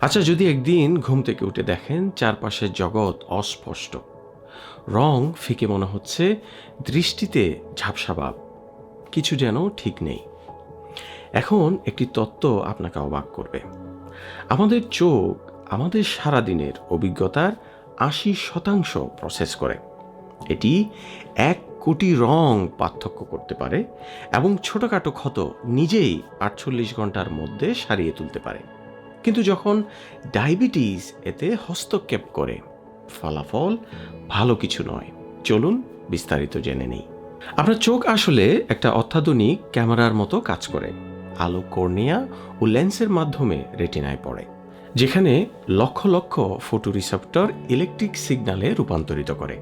আচ্ছা যদি একদিন ঘুম থেকে উঠে দেখেন চারপাশের জগৎ অস্পষ্ট, রং ফিকে মনে হচ্ছে, দৃষ্টিতে ঝাপসা ভাব, কিছু যেন ঠিক নেই। এখন একটি তত্ত্ব আপনাকে অবাক করবে। আমাদের চোখ আমাদের সারাদিনের অভিজ্ঞতার আশি শতাংশ প্রসেস করে। এটি এক কোটি রং পার্থক্য করতে পারে এবং ছোটোখাটো ক্ষত নিজেই আটচল্লিশ ঘণ্টার মধ্যে সারিয়ে তুলতে পারে। কিন্তু যখন ডায়াবেটিস এতে হস্তক্ষেপ করে, ফলাফল ভালো কিছু নয়। চলুন বিস্তারিত জেনে নেই। আপনার চোখ আসলে একটা অত্যাধুনিক ক্যামেরার মতো কাজ করে। আলো কর্নিয়া ও লেন্সের মাধ্যমে রেটিনায় পড়ে, যেখানে lakh lakh photo receptor electric সিগন্যালে রূপান্তরিত করে।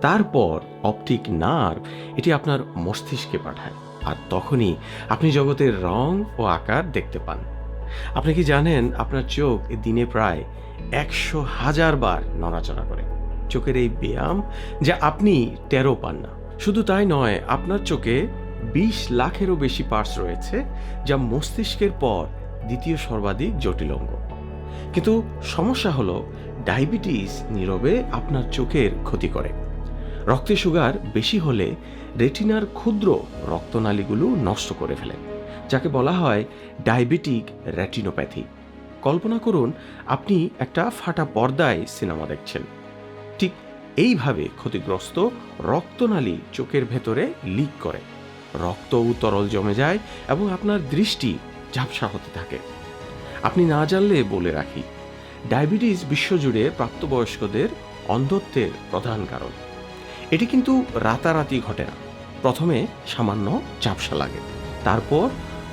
তারপর অপটিক নার্ভ এটি আপনার মস্তিষ্কে পাঠায়। আর তখনই আপনি জগতের রং ও আকার দেখতে পান। আপনি কি জানেন আপনার চোখ দিনে প্রায় একশো হাজার বার নড়াচড়া করে? চোখের এই ব্যায়াম যা আপনি টেরো পান না। শুধু তাই নয়, আপনার চোখে বিশ লাখেরও বেশি পার্টস রয়েছে যা মস্তিষ্কের পর দ্বিতীয় সর্বাধিক জটিল অঙ্গ। কিন্তু সমস্যা হলো, ডায়াবেটিস নীরবে আপনার চোখের ক্ষতি করে। রক্তে সুগার বেশি হলে রেটিনার ক্ষুদ্র রক্তনালীগুলো নষ্ট করে ফেলে। যাকে বলা হয় ডায়াবেটিক রেটিনোপ্যাথি। কল্পনা করুন, আপনি একটা ফাটা পর্দায় সিনেমা দেখছেন। ঠিক এইভাবে ক্ষতিগ্রস্ত রক্তনালী চোখের ভেতরে লিক করে। রক্ত তরল জমে যায় এবং আপনার দৃষ্টি ঝাপসা হতে থাকে। আপনি না জানলে বলে রাখি, ডায়াবেটিস বিশ্বজুড়ে প্রাপ্তবয়স্কদের অন্ধত্বের প্রধান কারণ। এটি কিন্তু রাতারাতি ঘটে না। প্রথমে সামান্য ঝাপসা লাগে, তারপর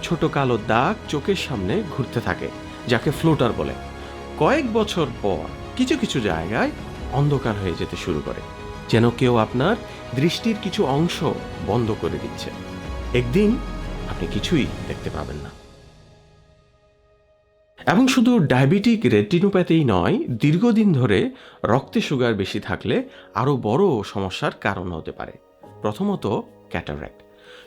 ছোট কালো দাগ চোখের সামনে ঘুরতে থাকে, যাকে ফ্লোটার বলে। কয়েক বছর পর কিছু কিছু জায়গায় অন্ধকার হয়ে যেতে শুরু করে, যেন কেউ আপনার দৃষ্টির কিছু অংশ বন্ধ করে দিচ্ছে। একদিন আপনি কিছুই দেখতে পাবেন না। এবং শুধু ডায়াবেটিক রেটিনোপ্যাথি নয়, দীর্ঘদিন ধরে রক্তে সুগার বেশি থাকলে আরও বড় সমস্যার কারণ হতে পারে। প্রথমত ক্যাটারাক্ট।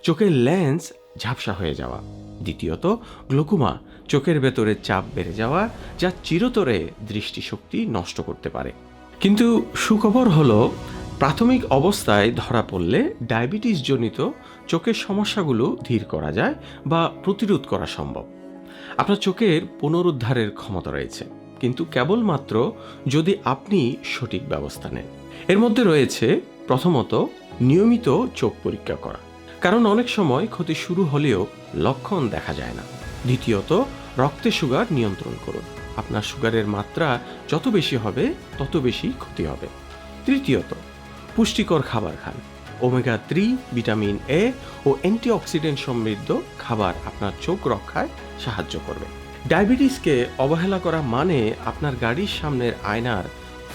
চোখের লেন্স ঝাপসা হয়ে যাওয়া। দ্বিতীয়ত, গ্লোকুমা, চোখের ভেতরে চাপ বেড়ে যাওয়া, যা চিরতরে দৃষ্টিশক্তি নষ্ট করতে পারে। কিন্তু সুখবর হলো, প্রাথমিক অবস্থায় ধরা পড়লে ডায়াবেটিস জনিত চোখের সমস্যাগুলো ধীর করা যায় বা প্রতিরোধ করা সম্ভব। আপনার চোখের পুনরুদ্ধারের ক্ষমতা রয়েছে, কিন্তু কেবলমাত্র যদি আপনি সঠিক ব্যবস্থা নেন। এর মধ্যে রয়েছে, প্রথমত, নিয়মিত চোখ পরীক্ষা করা। কারণ অনেক সময় ক্ষতি শুরু হলেও লক্ষণ দেখা যায় না। দ্বিতীয়ত, রক্তে সুগার নিয়ন্ত্রণ করুন। আপনার সুগারের মাত্রা যত বেশি হবে, তত বেশি ক্ষতি হবে। তৃতীয়ত, পুষ্টিকর খাবার খান। ওমেগা থ্রি, ভিটামিন এ ও অ্যান্টিঅক্সিডেন্ট সমৃদ্ধ খাবার আপনার চোখ রক্ষায় সাহায্য করবে। ডায়াবেটিসকে অবহেলা করা মানে আপনার গাড়ির সামনের আয়নার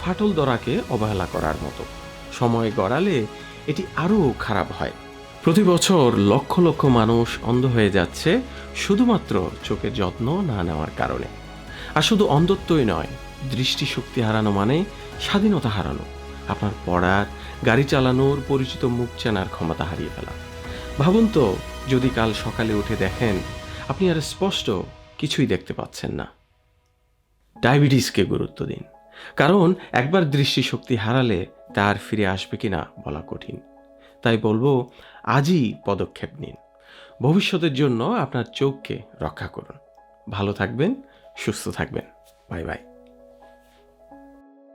ফাটল দরাকে অবহেলা করার মতো। সময় গড়ালে এটি আরও খারাপ হয়। প্রতি বছর লক্ষ লক্ষ মানুষ অন্ধ হয়ে যাচ্ছে শুধুমাত্র চোখের যত্ন না নেওয়ার কারণে। আর শুধু অন্ধত্বই নয়, দৃষ্টিশক্তি হারানো মানে স্বাধীনতা হারানো, আপনার পড়ার, গাড়ি চালানোর পরিচিত মুখ চেনার ক্ষমতা হারিয়ে ফেলা। ভাবুন তো, যদি কাল সকালে উঠে দেখেন, আপনি আর স্পষ্ট কিছুই দেখতে পাচ্ছেন না। ডায়াবেটিসকে গুরুত্ব দিন? কারণ একবার দৃষ্টিশক্তি হারালে তার ফিরে আসবে কিনা বলা কঠিন। তাই বলব, আজই পদক্ষেপ নিন। ভবিষ্যতের জন্য আপনার চোখকে রক্ষা করুন। ভালো থাকবেন, সুস্থ থাকবেন। Bye bye.